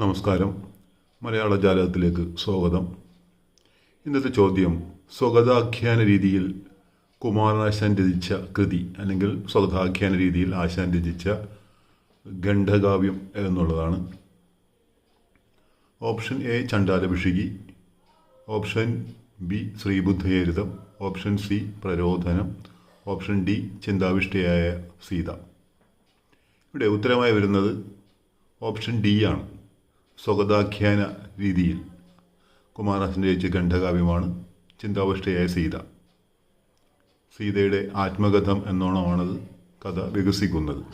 നമസ്കാരം. മലയാള ജാലകത്തിലേക്ക് സ്വാഗതം. ഇന്നത്തെ ചോദ്യം സ്വഗതാഖ്യാന രീതിയിൽ കുമാരനാശാൻ രചിച്ച കൃതി അല്ലെങ്കിൽ സ്വഗതാഖ്യാന രീതിയിൽ ആശാൻ രചിച്ച ഖണ്ഡകാവ്യം എന്നുള്ളതാണ്. Option A Chandalabhikshuki option B Sribuddhacharitam. Option C Prarodanam. Option D Chinthavishtayaya Seetha. ഇവിടെ ഉത്തരമായി വരുന്നത് ഓപ്ഷൻ ഡി ആണ്. സ്വഗതാഖ്യാന രീതിയിൽ കുമാരനാശൻ രചിച്ച ഖണ്ഡകാവ്യമാണ് ചിന്താവിഷ്ടയായ സീത. സീതയുടെ ആത്മകഥം എന്നോണമാണത് കഥ വികസിക്കുന്നത്.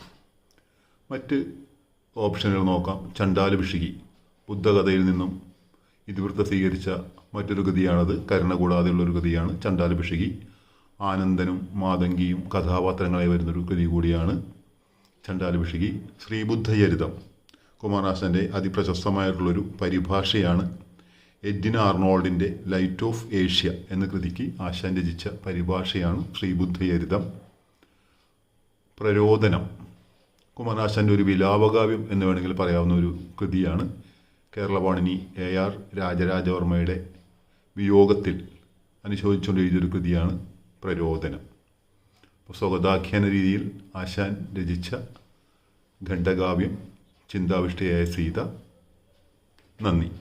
മറ്റ് ഓപ്ഷനുകൾ നോക്കാം. ചണ്ഡാലഭിഷികി ബുദ്ധകഥയിൽ നിന്നും ഇതിവൃത്ത സ്വീകരിച്ച മറ്റൊരു ഗതിയാണത്. കരുണ കൂടാതെയുള്ളൊരു ഗതിയാണ് ചണ്ഡാലഭിഷികി. ആനന്ദനും മാതങ്കിയും കഥാപാത്രങ്ങളായി വരുന്നൊരു ഗതി കൂടിയാണ് ചണ്ഡാലഭിഷികി. ശ്രീബുദ്ധചരിതം. കുമാരനാശന്റെ അതിപ്രശസ്തമായിട്ടുള്ളൊരു പരിഭാഷയാണ് എഡ്വിൻ ആർണോൾഡിന്റെ ലൈറ്റ് ഓഫ് ഏഷ്യ എന്ന കൃതിക്ക് ആശാൻ രചിച്ച പരിഭാഷയാണ് ശ്രീബുദ്ധചരിതം പ്രരോദനം. കുമാരനാശാന്റെ ഒരു വിലാപകാവ്യം എന്ന് വേണമെങ്കിൽ പറയാവുന്ന ഒരു കൃതിയാണ് കേരളവാണിനി എ ആർ രാജരാജവർമ്മയുടെ വിയോഗത്തിൽ അനുശോചിച്ചുകൊണ്ട് എഴുതിയൊരു കൃതിയാണ് പ്രരോദനം. സ്വഗതാഖ്യാന രീതിയിൽ ആശാൻ രചിച്ച ഖണ്ഡകാവ്യം ചിന്താവിഷ്ടയായ സീത. നന്ദി.